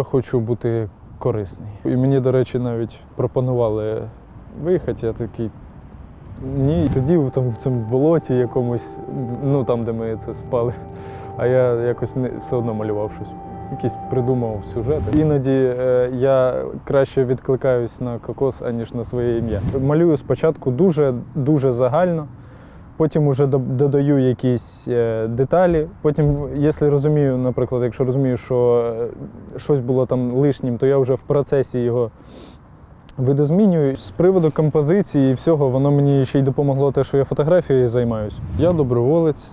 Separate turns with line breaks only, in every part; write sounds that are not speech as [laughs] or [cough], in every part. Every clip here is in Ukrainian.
я хочу бути корисний. І мені, до речі, навіть пропонували виїхати. Я такий. Ні, сидів там в цьому болоті якомусь, ну там, де ми це спали. А я якось не все одно малював щось. Якийсь придумав сюжет. Іноді е, я краще відкликаюсь на кокос, аніж на своє ім'я. Малюю спочатку дуже дуже загально, потім уже додаю якісь е, деталі. Потім, якщо розумію, наприклад, якщо розумію, що е, щось було там лишнім, то я вже в процесі його видозмінюю. З приводу композиції і всього, воно мені ще й допомогло те, що я фотографією займаюся. Я доброволець.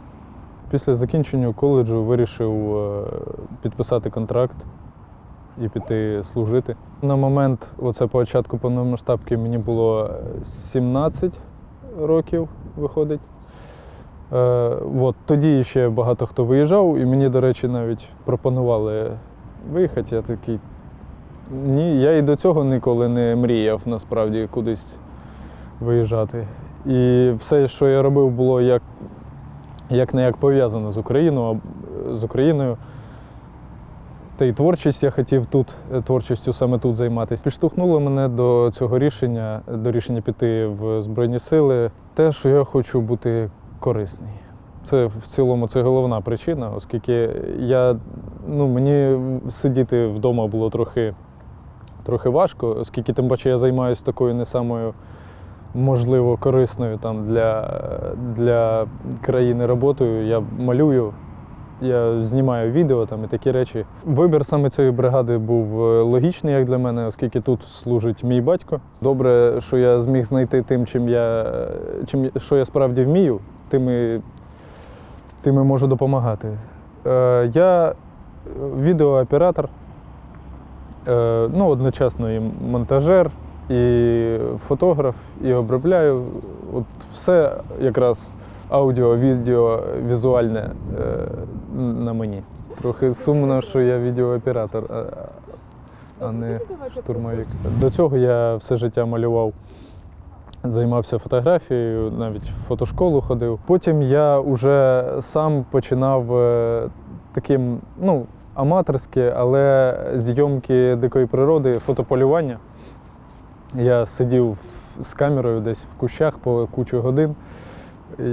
Після закінчення коледжу вирішив е, підписати контракт і піти служити. На момент, оце початку повномасштабки, мені було е, 17 років, виходить. Е, от, тоді ще багато хто виїжджав, і мені, до речі, навіть пропонували виїхати. Я такий. Ні, я і до цього ніколи не мріяв насправді кудись виїжджати. І все, що я робив, було як, як не як пов'язано з Україною, з Україною. Та й творчість я хотів тут, е, творчістю саме тут займатися. Підштовхнуло мене до цього рішення, до рішення піти в Збройні Сили, те, що я хочу бути корисний. Це в цілому це головна причина, оскільки я, ну, мені сидіти вдома було трохи, трохи важко, оскільки тим паче я займаюся такою не самою, можливо, корисною там, для, для країни роботою. Я малюю, я знімаю відео там і такі речі. Вибір саме цієї бригади був е, логічний, як для мене, оскільки тут служить мій батько. Добре, що я зміг знайти тим, чим я, е, чим, що я справді вмію, тим і, тим і можу допомагати. Е, я е, відеооператор, е, ну, одночасно і монтажер, і фотограф, і обробляю. От все якраз аудіо, відео, візуальне е, на мені. Трохи сумно, що я відеооператор, а, а не штурмовик. До цього я все життя малював. Займався фотографією, навіть в фотошколу ходив. Потім я вже сам починав е, таким, ну, аматорське, але зйомки дикої природи, фотополювання. Я сидів з камерою десь в кущах по кучу годин і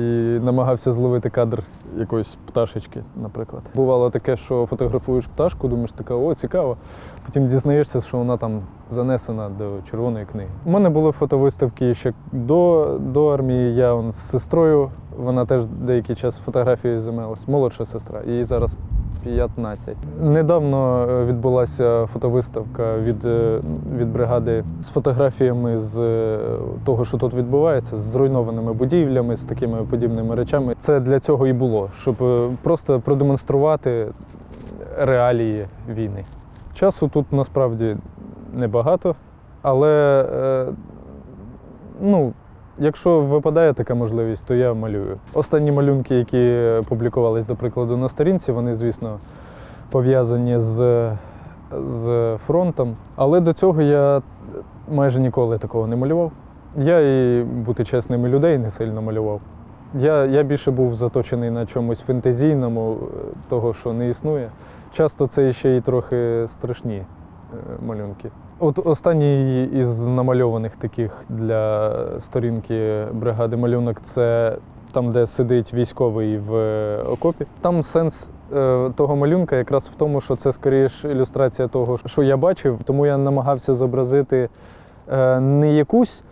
намагався зловити кадр якоїсь пташечки, наприклад. Бувало таке, що фотографуєш пташку, думаєш, така, о, цікаво. Потім дізнаєшся, що вона там занесена до червоної книги. У мене були фотовиставки ще до, до армії. Я он, з сестрою, вона теж деякий час фотографією займалась, молодша сестра, їй зараз 15. Недавно е, відбулася фотовиставка від, е, від бригади з фотографіями з е, того, що тут відбувається, з зруйнованими будівлями, з такими подібними речами. Це для цього і було, щоб просто продемонструвати реалії війни. Часу тут насправді небагато, але ну, якщо випадає така можливість, то я малюю. Останні малюнки, які публікувались, до прикладу, на сторінці, вони, звісно, пов'язані з, з фронтом. Але до цього я майже ніколи такого не малював. Я і бути чесним, і людей не сильно малював. Я, я більше був заточений на чомусь фентезійному, е, того, що не існує. Часто це ще й трохи страшні малюнки. От останній із намальованих таких для сторінки бригади малюнок це там, де сидить військовий в е, окопі. Там сенс е, того малюнка якраз в тому, що це скоріш ілюстрація того, що я бачив, тому я намагався зобразити е, не якусь.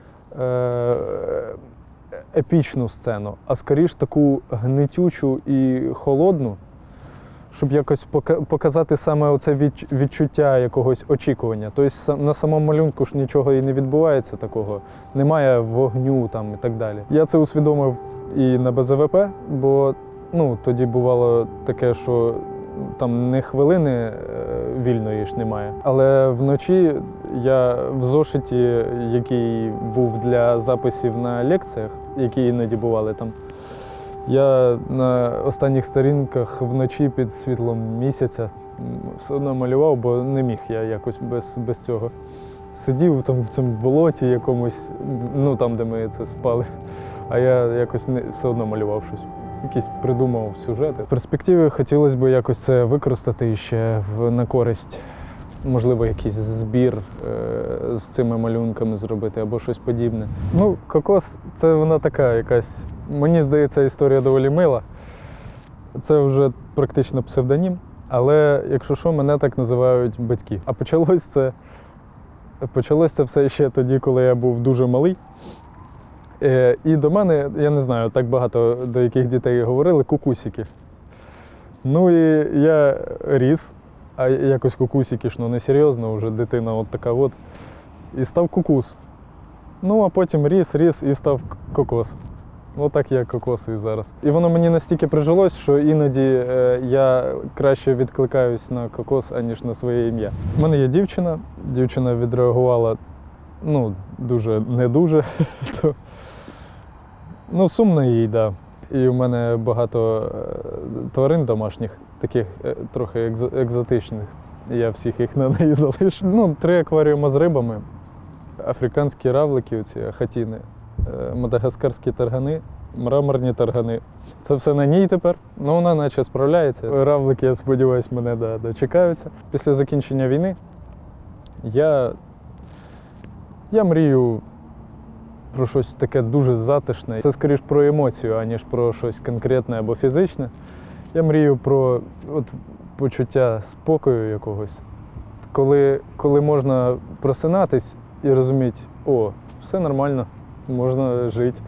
Епічну сцену, а скоріш таку гнитючу і холодну, щоб якось показати саме оце відчуття якогось очікування. Тобто на самому малюнку ж нічого і не відбувається такого, немає вогню там і так далі. Я це усвідомив і на БЗВП, бо ну, тоді бувало таке, що там не хвилини е, вільної ж немає. Але вночі я в зошиті, який був для записів на лекціях, які іноді бували там. Я на останніх сторінках вночі під світлом місяця все одно малював, бо не міг я якось без, без цього. Сидів там в цьому болоті якомусь, ну там, де ми це спали, а я якось не, все одно малював щось. Якісь придумав сюжети. В перспективі хотілося б якось це використати ще в, на користь можливо, якийсь збір е, з цими малюнками зробити або щось подібне. Ну, кокос це вона така якась. Мені здається, історія доволі мила. Це вже практично псевдонім, але якщо що, мене так називають батьки. А почалось це, почалось це все ще тоді, коли я був дуже малий. Е, І до мене, я не знаю, так багато до яких дітей говорили, кукусики. Ну і я ріс, а якось кукусики ж ну несерйозно, вже дитина от така от. І став кукус. Ну, а потім ріс, ріс і став кокос. Отак я кокосовий зараз. І воно мені настільки прижилось, що іноді е, я краще відкликаюсь на кокос, аніж на своє ім'я. У мене є дівчина. Дівчина відреагувала ну, дуже не дуже. [laughs] То, ну, сумно їй, так. Да. І в мене багато е, тварин домашніх, таких е, трохи екзотичних. Я всіх їх на неї залишу. Ну, три акваріуми з рибами, африканські равлики, оці хатіни, мадагаскарські таргани, мраморні таргани. Це все на ній тепер. Ну, вона наче справляється. Равлики, я сподіваюся, мене да, дочекаються. Після закінчення війни я, я мрію про щось таке дуже затишне. Це скоріш про емоцію, аніж про щось конкретне або фізичне. Я мрію про от, почуття спокою якогось, коли, коли можна просинатись і розуміти, о, все нормально, можна жити.